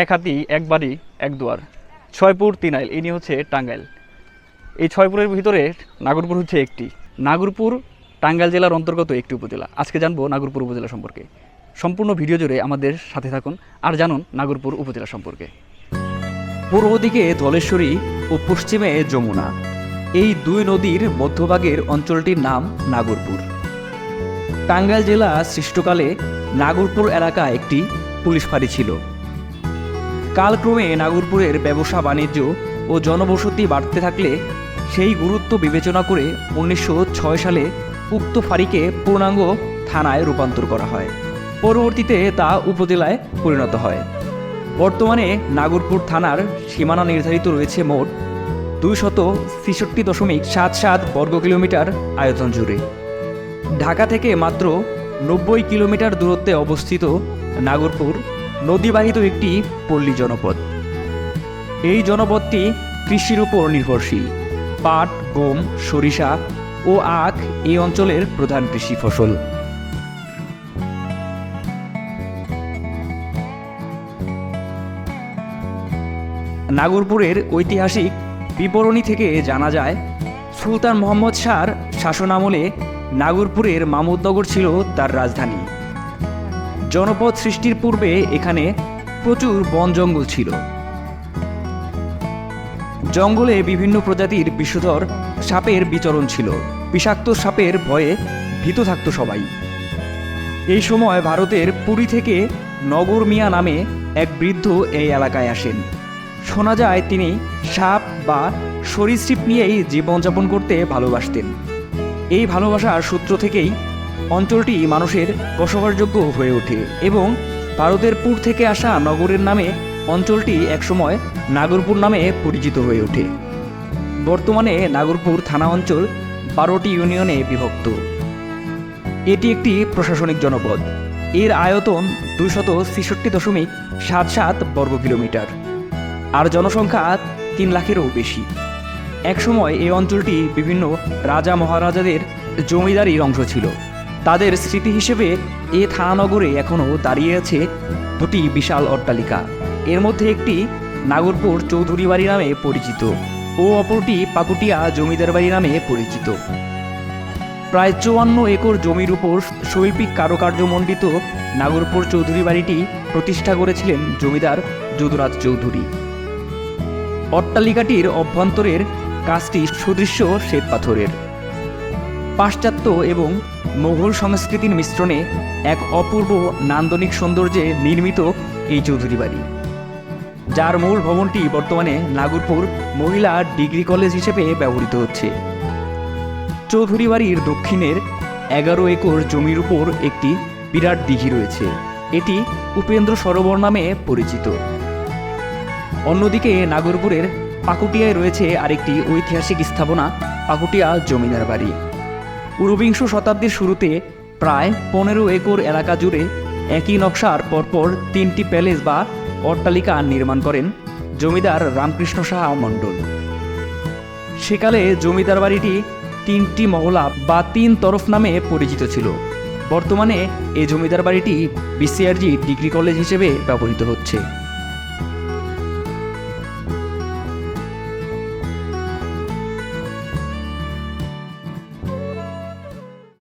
এক হাতি, এক বাড়ি, এক দুয়ার। ছয়পুর তিন আইল। এই নিয়ে হচ্ছে টাঙ্গাইল। এই ছয়পুরের ভিতরে নাগরপুর হচ্ছে একটি। নাগরপুর টাঙ্গাইল জেলার অন্তর্গত একটি উপজেলা। আজকে জানব নাগরপুর উপজেলা সম্পর্কে। সম্পূর্ণ ভিডিও জুড়ে আমাদের সাথে থাকুন আর জানুন নাগরপুর উপজেলা সম্পর্কে। পূর্ব দিকে ধলেশ্বরী ও পশ্চিমে যমুনা। এই দুই নদীর মধ্যভাগের অঞ্চলটির নাম নাগরপুর। টাঙ্গাইল জেলা সৃষ্টকালে নাগরপুর এলাকা একটি পুলিশ ফাঁড়ি ছিল। কালক্রমে নাগরপুরের ব্যবসা বাণিজ্য ও জনবসতি বাড়তে থাকলে সেই গুরুত্ব বিবেচনা করে উনিশশো ছয় সালে উক্ত ফাঁড়িকে পূর্ণাঙ্গ থানায় রূপান্তর করা হয়। পরবর্তীতে তা উপজেলায় পরিণত হয়। বর্তমানে নাগরপুর থানার সীমানা নির্ধারিত রয়েছে মোট দুইশত ছেষট্টি দশমিক সাত সাত বর্গ কিলোমিটার আয়তন জুড়ে। ঢাকা থেকে মাত্র নব্বই কিলোমিটার দূরত্বে অবস্থিত নাগরপুর নদীবাহিত একটি পল্লী জনপদ। এই জনপদটি কৃষির উপর নির্ভরশীল। পাট, গম, সরিষা ও আখ এই অঞ্চলের প্রধান কৃষি ফসল। নাগরপুরের ঐতিহাসিক বিবরণী থেকে জানা যায়, সুলতান মোহাম্মদ শাহর শাসনামলে নাগরপুরের মামুদনগর ছিল তার রাজধানী। জনপদ সৃষ্টির পূর্বে এখানে প্রচুর বন জঙ্গল ছিল। জঙ্গলে বিভিন্ন প্রজাতির বিষধর সাপের বিচরণ ছিল। বিষাক্ত সাপের ভয়ে ভীত থাকত সবাই। এই সময় ভারতের পুরী থেকে নগর মিয়া নামে এক বৃদ্ধ এই এলাকায় আসেন। শোনা যায় তিনি সাপ বা সরীসৃপ নিয়েই জীবনযাপন করতে ভালোবাসতেন। এই ভালোবাসার সূত্র থেকেই অঞ্চলটি মানুষের বসবাসযোগ্য হয়ে ওঠে এবং ভারতের পুর থেকে আসা নগরের নামে অঞ্চলটি একসময় নাগরপুর নামে পরিচিত হয়ে ওঠে। বর্তমানে নাগরপুর থানা অঞ্চল বারোটি ইউনিয়নে বিভক্ত। এটি একটি প্রশাসনিক জনপদ। এর আয়তন দুশত ছেষট্টি দশমিক সাত সাত বর্গ কিলোমিটার আর জনসংখ্যা তিন লাখেরও বেশি। একসময় এই অঞ্চলটি বিভিন্ন রাজা মহারাজাদের জমিদারির অংশ ছিল। তাদের স্মৃতি হিসেবে এ থানানগরে এখনও দাঁড়িয়ে আছে দুটি বিশাল অট্টালিকা। এর মধ্যে একটি নাগরপুর চৌধুরী বাড়ি নামে পরিচিত ও অপরটি পাকুটিয়া জমিদার বাড়ি নামে পরিচিত। প্রায় চুয়ান্ন একর জমির উপর শৈল্পিক কারুকার্যমণ্ডিত নাগরপুর চৌধুরী বাড়িটি প্রতিষ্ঠা করেছিলেন জমিদার যদুরাজ চৌধুরী। অট্টালিকাটির অভ্যন্তরের কাজটি সুদৃশ্য শ্বেতপাথরের। পাশ্চাত্য এবং মোগল সংস্কৃতির মিশ্রণে এক অপূর্ব নান্দনিক সৌন্দর্যে নির্মিত এই চৌধুরী বাড়ি। যার মূল ভবনটি বর্তমানে নাগরপুর মহিলা ডিগ্রি কলেজ হিসেবে ব্যবহৃত হচ্ছে। চৌধুরী বাড়ির দক্ষিণের এগারো একর জমির উপর একটি বিরাট দিঘি রয়েছে। এটি উপেন্দ্র সরোবর নামে পরিচিত। অন্যদিকে নাগরপুরের পাকুটিয়ায় রয়েছে আরেকটি ঐতিহাসিক স্থাপনা, পাকুটিয়া জমিদার বাড়ি। ঊনবিংশ শতাব্দীর শুরুতে প্রায় পনেরো একর এলাকা জুড়ে একই নকশার পরপর তিনটি প্যালেস বা অট্টালিকা নির্মাণ করেন জমিদার রামকৃষ্ণ সাহা মণ্ডল। সেকালে জমিদার বাড়িটি তিনটি মহলা বা তিন তরফ নামে পরিচিত ছিল। বর্তমানে এই জমিদার বাড়িটি বিসিআরজি ডিগ্রি কলেজ হিসেবে ব্যবহৃত হচ্ছে।